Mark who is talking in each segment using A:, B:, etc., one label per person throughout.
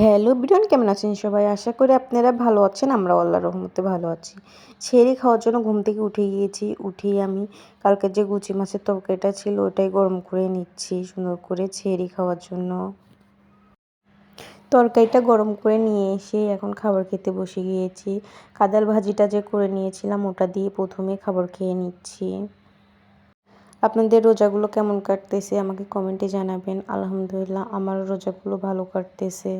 A: Hello বিরন, কেমন আছেন সবাই? আশা করি আপনারা ভালো আছেন আমরা আল্লাহ রহমতে ভালো আছি। ছেড়ে খাওয়ার জন্য ঘুম থেকে উঠে গিয়েছি, উঠেই আমি কালকে যে গুচি মাছের তরকারিটা ছিল ওটাই গরম করে নিচ্ছি, সুন্দর করে ছেড়ে খাওয়ার জন্য। তরকারিটা গরম করে নিয়ে এসে এখন খাবার খেতে বসে গিয়েছি। কাদাল ভাজিটা যে করে নিয়েছিলাম, ওটা দিয়ে প্রথমে খাবার খেয়ে নিচ্ছি। আপনাদের রোজাগুলো কেমন কাটতেছে আমাকে কমেন্টে জানাবেন। আলহামদুলিল্লাহ, আমার রোজাগুলো ভালো কাটতেছে।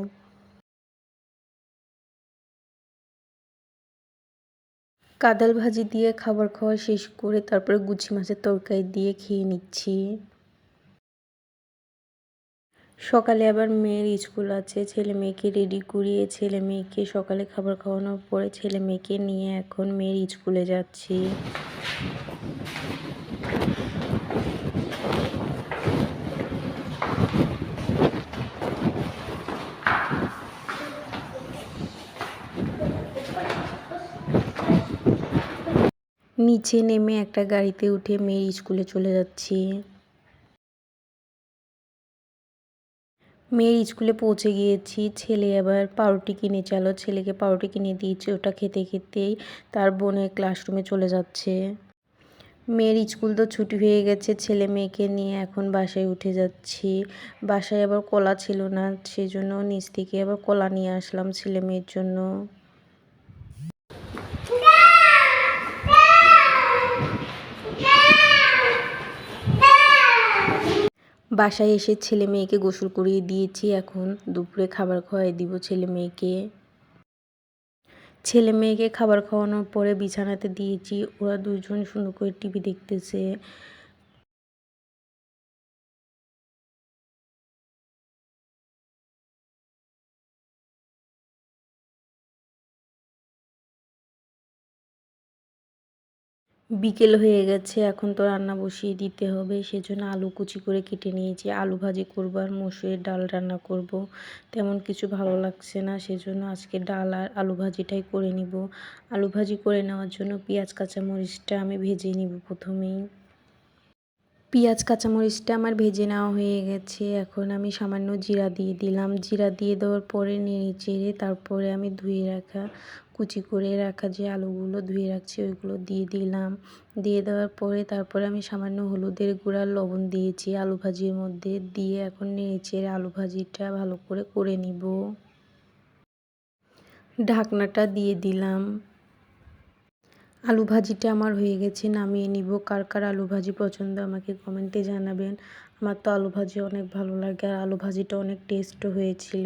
A: কাদাল ভাজি দিয়ে খাবার খাওয়া শেষ করে তারপরে গুছি মাছের তরকারি দিয়ে খেয়ে নিচ্ছি। সকালে আবার মেয়ের স্কুল আছে, ছেলে মেয়েকে রেডি করিয়ে ছেলে মেয়েকে সকালে খাবার খাওয়ানোর পরে ছেলে মেয়েকে নিয়ে এখন মেয়ের স্কুলে যাচ্ছি। নিচে নেমে একটা গাড়িতে উঠে মেয়ের স্কুলে চলে যাচ্ছি। মেয়ের স্কুলে পৌঁছে গিয়েছি। ছেলে আবার পাউরুটি কিনে চালো। ছেলেকে পাউরুটি কিনে দিয়েছি। ওটা খেতে খেতেই তার বোনের ক্লাসরুমে চলে যাচ্ছে। মেয়ের স্কুল তো ছুটি হয়ে গেছে। ছেলে মেয়েকে নিয়ে এখন বাসায় উঠে যাচ্ছি। বাসায় আবার কলা ছিল না সেই জন্য নিচ থেকে আবার কলা নিয়ে আসলাম ছেলে মেয়ের জন্য। বাসায় এসে ছেলে মেয়েকে গোসল করিয়ে দিয়েছি এখন। দুপুরে খাবার খাওয়াই দিব ছেলে মেয়েকে। ছেলে মেয়েকে খাবার খাওয়ানোর পরে বিছানাতে দিয়েছি। ওরা দুজন সুন্দর করে টিভি দেখতেছে। বিকেল হয়ে গেছে, এখন তো রান্না বসিয়ে দিতে হবে, সেজন্য আলু কুচি করে কেটে নিয়েছি। আলু ভাজি করব আর মসুরের ডাল রান্না করব। তেমন কিছু ভালো লাগছে না, সেজন্য আজকে ডাল আর আলু ভাজিটাই করে নিব। আলু ভাজি করে নেওয়ার জন্য পেঁয়াজ, কাঁচামরিচটা আমি ভেজে নিব প্রথমেই। পেঁয়াজ, কাঁচামরিচটা আমার ভেজে নেওয়া হয়ে গেছে, এখন আমি সামান্য জিরা দিয়ে দিলাম। জিরা দিয়ে দেওয়ার পরে নেড়ে চেড়ে তারপরে আমি ধুয়ে রাখা কুচি করে রাখা যে আলুগুলো ধুয়ে রাখছি, ওইগুলো দিয়ে দিলাম। দিয়ে দেওয়ার পরে তারপরে আমি সামান্য হলুদের গুঁড়া, লবণ দিয়েছি আলু ভাজির মধ্যে। দিয়ে এখন নেড়ে চেড়ে আলু ভাজিটা ভালো করে করে নিব। ঢাকনাটা দিয়ে দিলাম। আলু ভাজিটা আমার হয়ে গেছে, নামিয়ে নিব। কার কার আলু ভাজি পছন্দ আমাকে কমেন্টে জানাবেন। আমার তো আলু ভাজি অনেক ভালো লাগে, আর আলু ভাজিটা অনেক টেস্টও হয়েছিল।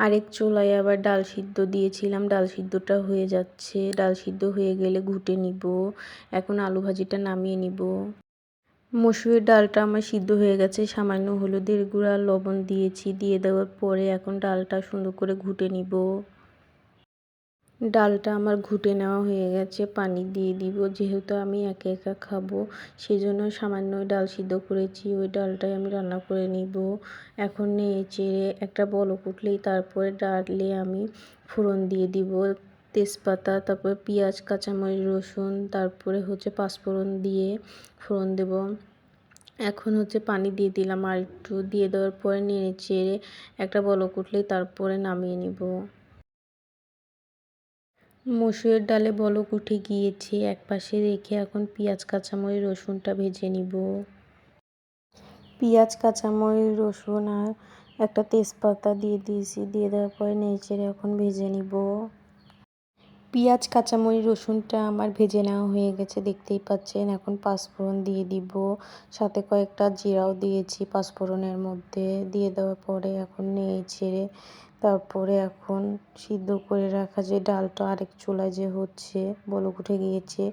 A: আরেক চুলায় আবার ডাল সিদ্ধ দিয়েছিলাম। ডাল সিদ্ধটা হয়ে যাচ্ছে। ডাল সিদ্ধ হয়ে গেলে ঘুটে নিব। এখন আলু ভাজিটা নামিয়ে নিব। মসুরের ডালটা আমার সিদ্ধ হয়ে গেছে। সামান্য হলুদের গুঁড়া লবণ দিয়েছি। দিয়ে দেওয়ার পরে এখন ডালটা সুন্দর করে ঘুটে নিব। ডালটা আমার ঘুটে নেওয়া হয়ে গেছে, পানি দিয়ে দিব। যেহেতু আমি একা একা খাব সেই জন্য সামান্য ডাল সিদ্ধ করেছি, ওই ডালটাই আমি রান্না করে নিব। এখন নিয়ে চেড়ে একটা বলক উঠলেই তারপরে ডালে আমি ফোড়ন দিয়ে দিব। তেজপাতা, তারপরে পেঁয়াজ, কাঁচামরিচ, রসুন, তারপরে হচ্ছে পাঁচফোড়ন দিয়ে ফোড়ন দেব। এখন হচ্ছে পানি দিয়ে দিলাম আর একটু দিয়ে দেওয়ার পরে নেড়ে চেড়ে একটা বলক উঠলেই তারপরে নামিয়ে নিব। মসুরের ডালে বলক উঠে গিয়েছে। এক পাশে রেখে এখন পেঁয়াজ, কাঁচামরিচ, রসুনটা ভেজে নিব। পেঁয়াজ, কাঁচামরিচ, রসুন আর একটা তেজপাতা দিয়ে দিয়েছি। দিয়ে দেওয়ার পরে নেড়েচেড়ে এখন ভেজে নিব। পেঁয়াজ, কাঁচামরিচ, রসুনটা আমার ভেজে নেওয়া হয়ে গেছে, দেখতেই পাচ্ছেন। এখন পাঁচফোড়ন দিয়ে দিব। সাথে কয়েকটা জিরাও দিয়েছি পাঁচফোড়নের মধ্যে। দিয়ে দেওয়ার পরে এখন নেড়ে ছেড়ে তারপরে এখন সিদ্ধ করে রাখা যে ডালটা আরেক চুলায় যে হচ্ছে বলক উঠে গিয়েছে,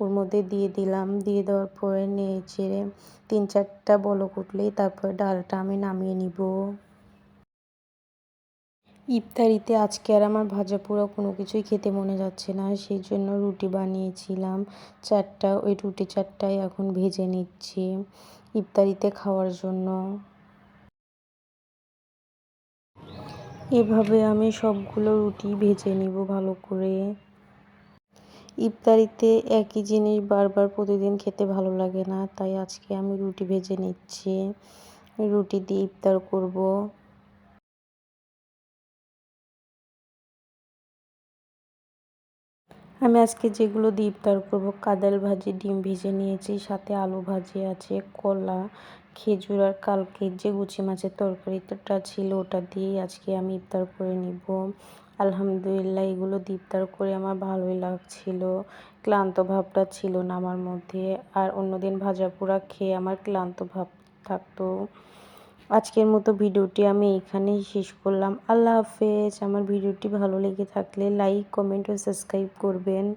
A: ওর মধ্যে দিয়ে দিলাম। দিয়ে দেওয়ার পরে নেড়ে ছেড়ে তিন চারটা বলক উঠলেই তারপরে ডালটা আমি নামিয়ে নিব। ইফতারিতে আজকে আর আমার ভাজা পোড়া কোনো কিছুই খেতে মনে যাচ্ছে না, সেই জন্য রুটি বানিয়েছিলাম। চারটা, ওই রুটি চারটাই এখন ভেজে নিচ্ছি ইফতারিতে খাওয়ার জন্য। এভাবে আমি সবগুলো রুটি ভেজে নিব ভালো করে। ইফতারিতে একই জিনিস বারবার প্রতিদিন খেতে ভালো লাগে না, তাই আজকে আমি রুটি ভেজে নিচ্ছি। রুটি দিয়ে ইফতার করব। আমি আজকে যেগুলো দিয়ে ইফতার করব, কাদাল ভাজি, ডিম ভেজে নিয়েছি, সাথে আলু ভাজি আছে, কলা খেজুর আর কালকে যে গুচি মাছের তরকারিটা ছিল ওটা দিয়েই আজকে আমি ইফতার করে নিব। আলহামদুলিল্লাহ এগুলো দিয়ে ইফতার করে আমার ভালোই লাগছিল। ক্লান্ত ভাবটা ছিল না আমার মধ্যে। আর অন্যদিন ভাজা পোড়া খেয়ে আমার ক্লান্ত ভাব থাকতো। আজকের মতো ভিডিওটি আমি এখানেই শেষ করলাম। আল্লাহ হাফেজ। আমার ভিডিওটি ভালো লেগে থাকলে লাইক, কমেন্ট ও সাবস্ক্রাইব করবেন।